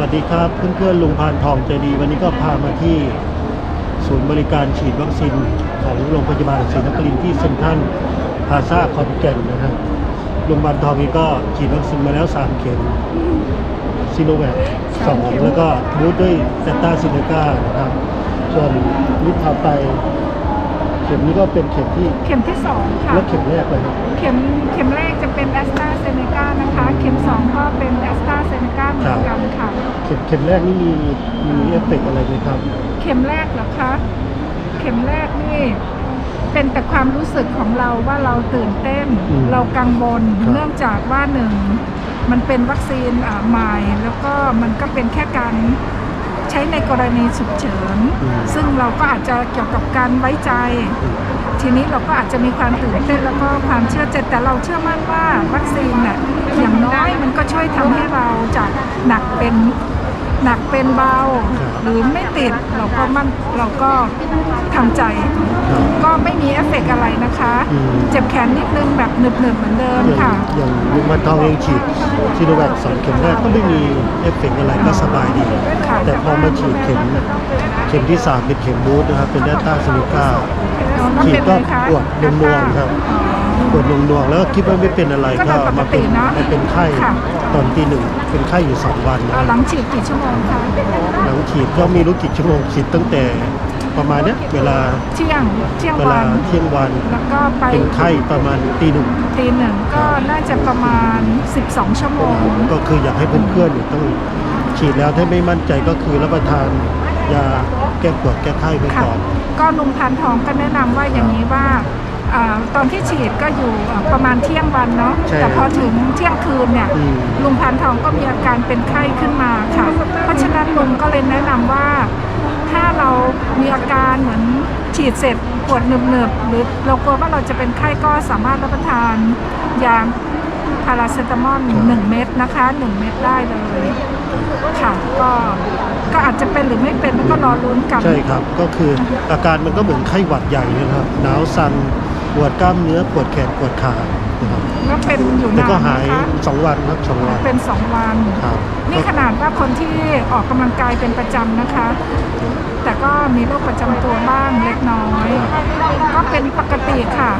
วัสดีครับเพื่อนๆลุงพานทองใจดี วันนี้ก็พามาที่ศูนย์บริการฉีดวัคซีนของโรงพยาบาลศรีนครินทร์ที่เซ็นทรัลพาซาขอนแก่นนะครับลุงพยานทองนี้ก็ฉีดวัคซีนมาแล้ว 3 เข็มซิโนแวคสองแล้วก็บูสด้วยแซตตาซินกานะครับส่วนลิทาไตเข็มนี้ก็เป็นเข็มที่เข็มที่สองค่ะ แล้วเข็มแรกเลยครับเข็มเข็มแรกจะเป็นแอสตราเซเนกานะคะ เข็มสองก็เป็นแอสตราเซเนกาเหมือนกันค่ะ เข็มเข็มแรกนี่มีมีเอฟเฟกต์อะไรไหมครับ เข็มแรกเหรอคะ เข็มแรกนี่เป็นแต่ความรู้สึกของเราว่าเราตื่นเต้น อืมเรากังวลครับ เนื่องจากว่าหนึ่งมันเป็นวัคซีนอ่าใหม่แล้วก็มันก็เป็นแค่การ ใช้ในกรณีฉุกเฉิน ซึ่งเราก็อาจจะเกี่ยวกับการไว้ใจ ทีนี้เราก็อาจจะมีความตื่นเต้นแล้วก็ความเชื่อใจแต่เราเชื่อมั่นว่าวัคซีนน่ะอย่างน้อยมันก็ช่วยทำให้เราจากหนักเป็น หนักเป็นเบา หรือไม่ติดเราก็มั่นเราก็ทำใจครับก็ไม่มีเอฟเฟกต์อะไรนะคะ อืม เจ็บแขนนิดนึงแบบหนึบๆเหมือนเดิมอย่างค่ะ อย่างลุงมันทองเองฉีดซีโนแวคสองเข็มแรกก็ไม่มีเอฟเฟกต์อะไรก็สบายดี ค่ะ แต่พอมาฉีดเข็มเข็มที่สามเป็นเข็มบูสต์นะครับ เป็นเดลต้าซิลิก้า น้องฉีดเป็นก็เลยคะ ปวดนวงๆครับอ๋อปวดนวงๆแล้วก็คิดว่าไม่เป็นอะไรก็ก็โดยปกมาติเป็นเนอะมาเป็นไข้ค่ะ ตอนตีหนึ่งเป็นไข้อยู่สองวันนะเอาหลังฉีดกี่ชั่วโมงคะหลังฉีดก็มีรู้กี่ชั่วโมงฉีดตั้งแต่ประมาณเนี้ยเวลาเที่ยงเที่ยงเววัลาน เที่ยงวันแล้วก็ไปเป็นไข้ประมาณตีหนึ่งตีหนึ่งก็น่าจะประมาณ 12 ชั่วโมง ก็คืออยากให้เพื่อนๆเนี่ยต้องฉีดแล้วถ้าไม่มั่นใจก็คือรับประทานยาแก้ปวดแก้ไข้ไปค่ะก่อน ก็ลุงพันทองก็แนะนำว่าอย่างนี้ว่า อ่าตอนที่ฉีดก็อยู่อ่าประมาณเที่ยงวันเนาะใช่แต่พอถึงเที่ยงคืนเนี่ย อืม ลุงพันทองก็มีอาการเป็นไข้ขึ้นมาค่ะ เพราะฉะนั้นลุงก็เลยแนะนำว่า ถ้าเรามีอาการเหมือนฉีดเสร็จปวดหนึบๆหรือเรากลัวว่าเราจะเป็นไข้ก็สามารถรับประทานยาพาราเซตามอลหนึ่งเม็ดนะคะหนึ่งเม็ดได้เลยค่ะก็ก็อาจจะเป็นหรือไม่เป็นก็รอลุ้นกัน ใช่ครับก็คืออาการมันก็เหมือนไข้หวัดใหญ่นะครับหนาวสั่น ปวดกล้ามเนื้อปวดแขนปวดขานะครับก็เป็นอยู่แต่นานก็นะหายคะสองวันครับสองวันเป็นสองวัน ครับนี่ขนาดว่าคนที่ออกกำลังกายเป็นประจำนะคะ แต่ก็มีโรคประจำตัวบ้างเล็กน้อย ก็เป็นปกติค่ะ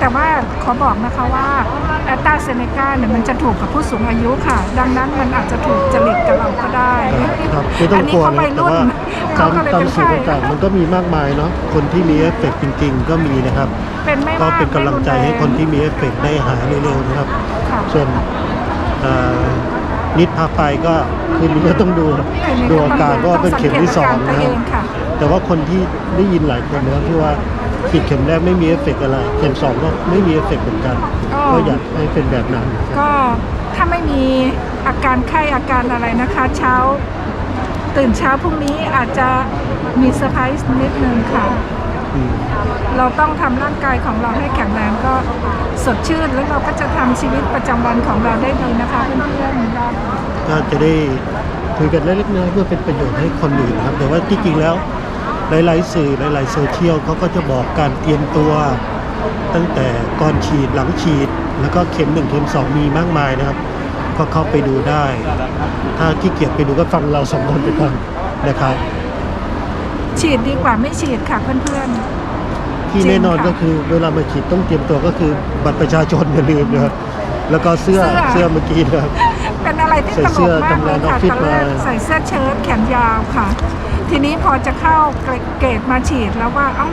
แต่ว่าขอบอกนะคะว่าแอตตาเซเนกาเนี่ยมันจะถูกกับผู้สูงอายุค่ะ ดังนั้นมันอาจจะถูกจริตกับเราก็ได้ครับไม่ต้องกลัวอันนะนี้แต่ว่าเขาตามวัยรุ่นเขาก็เลยตามเป็นสูตรไข้ต่างๆมันก็มีมากมายเนาะคนที่มีเอฟเฟกต์จริง ๆ ก็มีนะครับ เป็นไม่ก็มากเป็นกำลังใจให้คนที่มีเอฟเฟกต์ได้หายเร็วๆนะครับ ค่ะ ส่วนเอ่อนิดพาไปก็คืนนี้ก็ต้องดูดูอาการก็เป็นเข็มที่สองต้นะสัครับเกตอาการตัวเองค่ะแต่ว่าคนที่ได้ยินหลายคนนะครับที่ว่า ฉีดเข็มแรกไม่มีเอฟเฟกต์อะไร เข็มสองก็ไม่มีเอฟเฟกต์เหมือนกัน อ๋อ ก็อยากให้เป็นแบบนั้น ก็ถ้าไม่มีอาการไข้อาการอะไรนะคะ เช้า ตื่นเช้าพรุ่งนี้อาจจะมีเซอร์ไพรส์นิดนึงค่ะ อืมเราต้องทำร่างกายของเราให้แข็งแรงก็สดชื่น แล้วเราก็จะทำชีวิตประจำวันของเราได้ดีนะคะเพื่อนๆ ก็จะได้คุยกันเล็กๆน้อยๆเพื่อเป็นประโยชน์ให้คนอื่นนะครับ แต่ว่าที่จริงแล้ว หลาย ๆ สื่อหลาย ๆ โซเชียลเขาก็จะบอกการเตรียมตัว ตั้งแต่ก่อนฉีดหลังฉีด แล้วก็เข็มหนึ่งเข็มสองมีมากมายนะครับ ก็เข้าไปดูได้ ถ้าขี้เกียจไปดูก็ฟังเราสองคนไปก่อนนะครับ ฉีดดีกว่าไม่ฉีดค่ะเพื่อนที่จริงแน่นอนค่ะก็คือเวลามาฉีดต้องเตรียมตัวก็คือบัตรประชาชนอย่าลืมนะครับแล้วก็เสื้อเสื้อ เสื้อเมื่อกี้นะครับๆ เป็นอะไรที่ใส่ตเสื้ลอกมากเลยค่ะทำงานออฟฟิศตอนแรกมาใส่เสื้อเชิ้ตแขนยาวค่ะ ทีนี้พอจะเข้าเกรดมาฉีดแล้วว่าเอ้า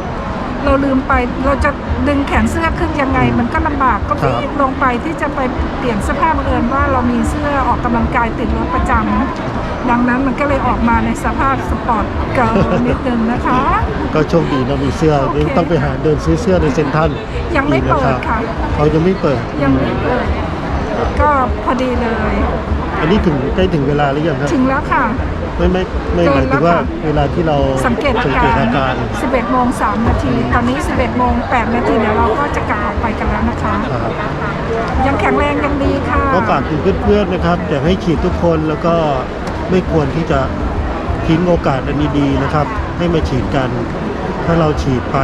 เราลืมไปเราจะดึงแขนเสื้อขึ้นยังไง มันก็ลำบากก็รีบลงไปที่จะไปเปลี่ยนเสื้อผ้าบังเอิญว่าเรามีเสื้อออกกำลังกายติดรถประจำดังนั้นมันก็เลยออกมาในสภาพสปอร์ตเกิร์ลนิดนึงนะคะ ก็โชคดีนะมีเสื้อโอเคยังต้องไปหาเดินซื้อเสื้อในเซ็นทรัลยังไม่เปิดอีกนรับค่ะเขายังไม่เปิดยังไม่เปิด ก็พอดีเลย อันนี้ถึงใกล้ถึงเวลาหรือยังครับ ถึงแล้วค่ะ ไม่ไม่ไม่เกิหมายนถึงว่าแล้วค่ะเวลาที่เราสังเกตอาสังกาเกตรอาการ 11โมง3นาที ตอนนี้ 11โมง8นาทีเดี๋ยวเราก็จะกลับออกไปกันแล้วนะคะครับยังแข็งแรงยังดีค่ะ ก็ฝากถึงเพื่อนๆนะครับอยากให้ฉีดทุกคนแล้วก็ไม่ควรที่จะทิ้งโอกาสอันนี้ดีนะครับ ให้มาฉีดกัน ถ้าเราฉีดไป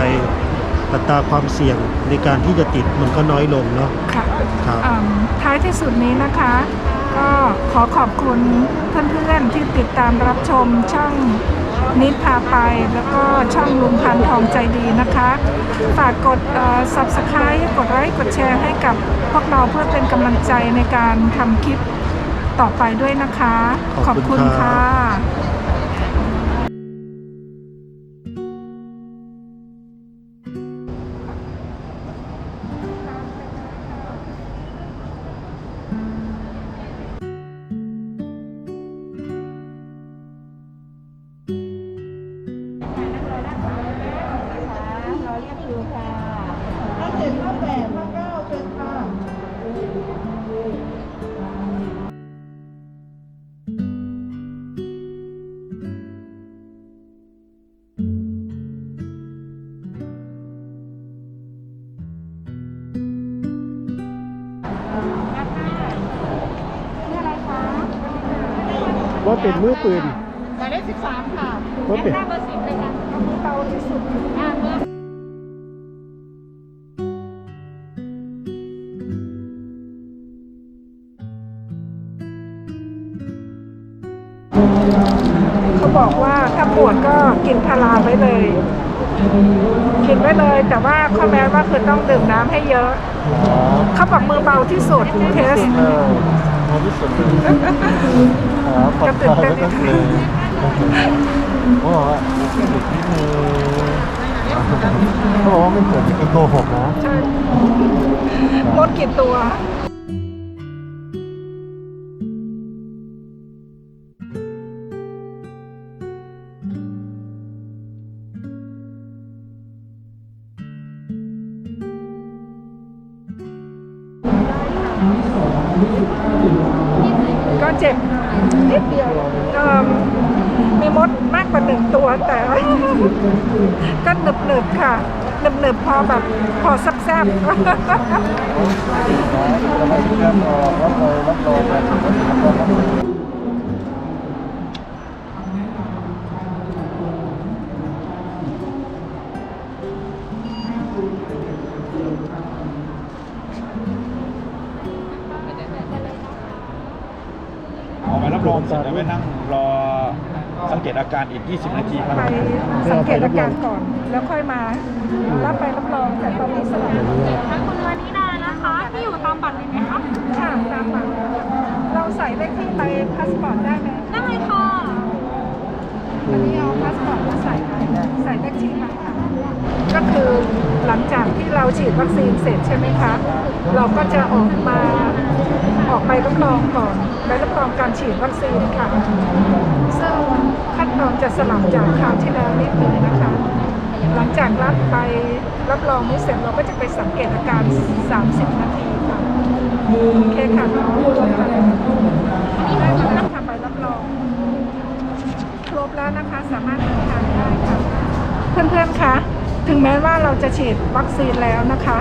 อัตราความเสี่ยงในการที่จะติดมันก็น้อยลงเนาะค่ะครับอืมท้ายที่สุดนี้นะคะ ก็ขอขอบคุณเพื่อนๆที่ติดตามรับชมช่องนิดพาไปแล้วก็ช่องลุงพันทองใจดีนะคะ ฝากกดเอ่อ subscribe กดไลค์กดแชร์ให้กับพวกเราเพื่อเป็นกำลังใจในการทำคลิปต่อไปด้วยนะคะ ขอบคุณขอบคุณครัค่ะ ว่าเป็นมือปืนหมายเลขสิบสามค่ะว่าเป็นหน้าเบอร์สิบเลยค่ะเอามือเบาที่สุดอ่าเบอร์เขาบอกว่าถ้าปวดก็กินพาราไว้เลยกินไว้เลย แต่ว่าข้อแม้ว่าคือต้องดื่มน้ำให้เยอะ เขาบอกมือเบาที่สุดเทส เออพอที่สุด เลยอ๋อผ่อนคลายแล้วก็เลยเขาบอกว่าเขาบอกว่าไม่เกิดที่โกหกนะใช่ลดกี่ตัวก็เจ็บ นิดเดียวเอิ่มมีมดมากกว่าหนึ่งตัวแต่ ก็หนึบหนึบค่ะหนึบหนึบพอแบบพอซับๆจะไม่เชื่อมรอรับรอง รับรองกันออกมารับรองเสร็จแล้วไปนั่งรอสังเกตอาการอีก 20 นาทีครับ ไปสังเกตอาการก่อน แล้วค่อยมารับไปรับรองแต่ตอนนี้สลับคุณวานิดานะคะที่อยู่ตามบัตรเลยไหมคะค่ะตามมาเราใส่เลขที่ไปพาสปอร์ตได้ไหมได้ค่ะอันนี้เอาพาสปอร์ตมาใส่ไปใส่เลขที่มาค่ะ ก็คือหลังจากที่เราฉีดวัคซีนเสร็จใช่ไหมคะ เราก็จะออกมาออกไปรับรองก่อนใบรับรองการฉีดวัคซีนค่ะ ซึ่งขั้นตอนจะสลับจากคราวที่แล้วนิดนึงนะคะ หลังจากรับไปรับรองนี้เสร็จเราก็จะไปสังเกตอาการ 30 นาทีค่ะ โอเคค่ะน้องได้มานั่งทำใบรับรอง ครบแล้วนะคะสามารถเดินทางได้ค่ะ เพื่อนๆคะถึงแม้ว่าเราจะฉีดวัคซีนแล้วนะคะ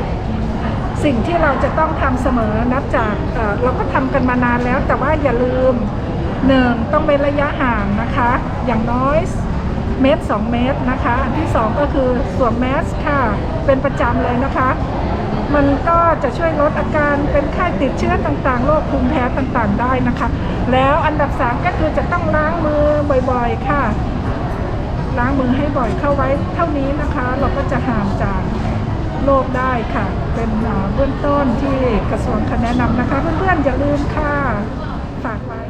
สิ่งที่เราจะต้องทำเสมอนับจากเเราก็ทำกันมานานแล้ว แต่ว่าอย่าลืมหนึ่งต้องเป็นระยะห่างนะคะ อย่างน้อยเมตรสองเมตรนะคะอันที่สองก็คือสวมแมสค่ะ เป็นประจำเลยนะคะ มันก็จะช่วยลดอาการเป็นไข้ติดเชื้อต่างๆโรคภูมิแพ้ต่างๆได้นะคะ แล้วอันดับสามก็คือจะต้องล้างมือบ่อยๆค่ะ ล้างมือให้บ่อยเข้าไว้เท่านี้นะคะ เราก็จะห่างจากโรคได้ค่ะ เป็นเบื้องต้นที่กระทรวงคณแนะนำนะคะ เพื่อนๆอย่าลืมค่ะฝากไว้